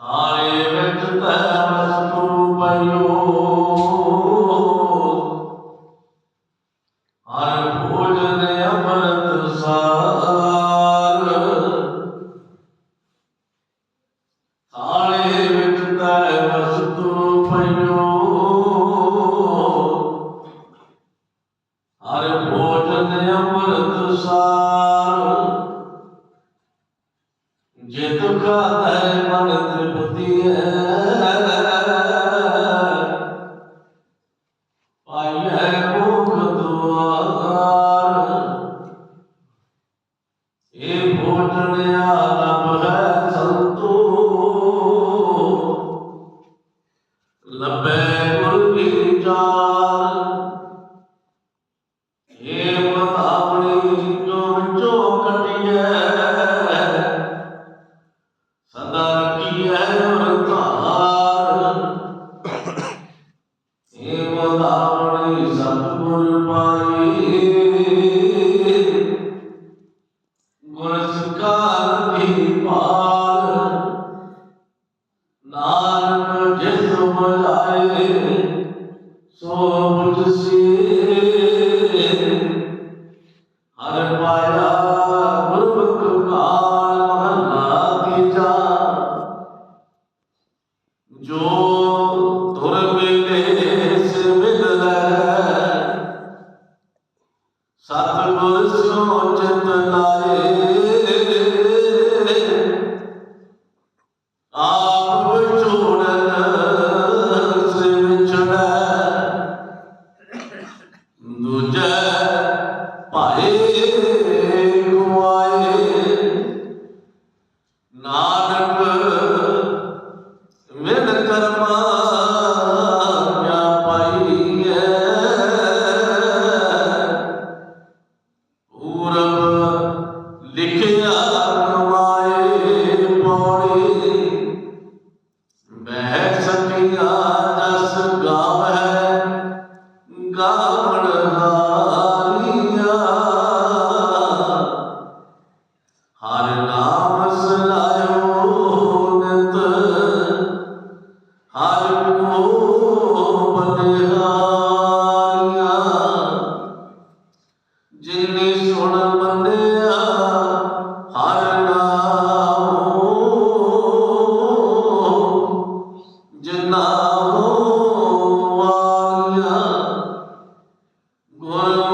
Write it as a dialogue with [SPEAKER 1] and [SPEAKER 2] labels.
[SPEAKER 1] ਤਾਰੇ ਵਿੱਚ ਤੈ ਵਸਤੂ ਪਇਓ ਜੇ ਤੁਖ ਹੈ ਮਨ ਤ੍ਰਿਪਤੀ ਹੈ ਪਾਈਐ ਮੁਖ ਦੁਆਰ। ਇਹ ਭੋਜਨ ਆਲਮ ਹੈ ਸੰਤੋ ਇਹ ਮਤਾਵਣੀ ਸਤਿਗੁਰ ਪਾਈ ਗੁਰ ਸਿਕਾਰ ਦੀ ਪਾਲ ਨਾਨਕ ਜਿਸ ਬੁਲਾਏ ਸੋ ਬੁਝਸੀ ਨਾਨਕ ਮਿਲ ਕਰਮਾ ਕਿਆ ਪਾਈਐ। ਪੂਰਬ ਲਿਖਿਆ ਕਮਾਏ ਪੌੜੀ। ਬਹਿ ਸਕੀਆਂ ਜਸ ਗਾਵੈ ਗਾਵਣ One.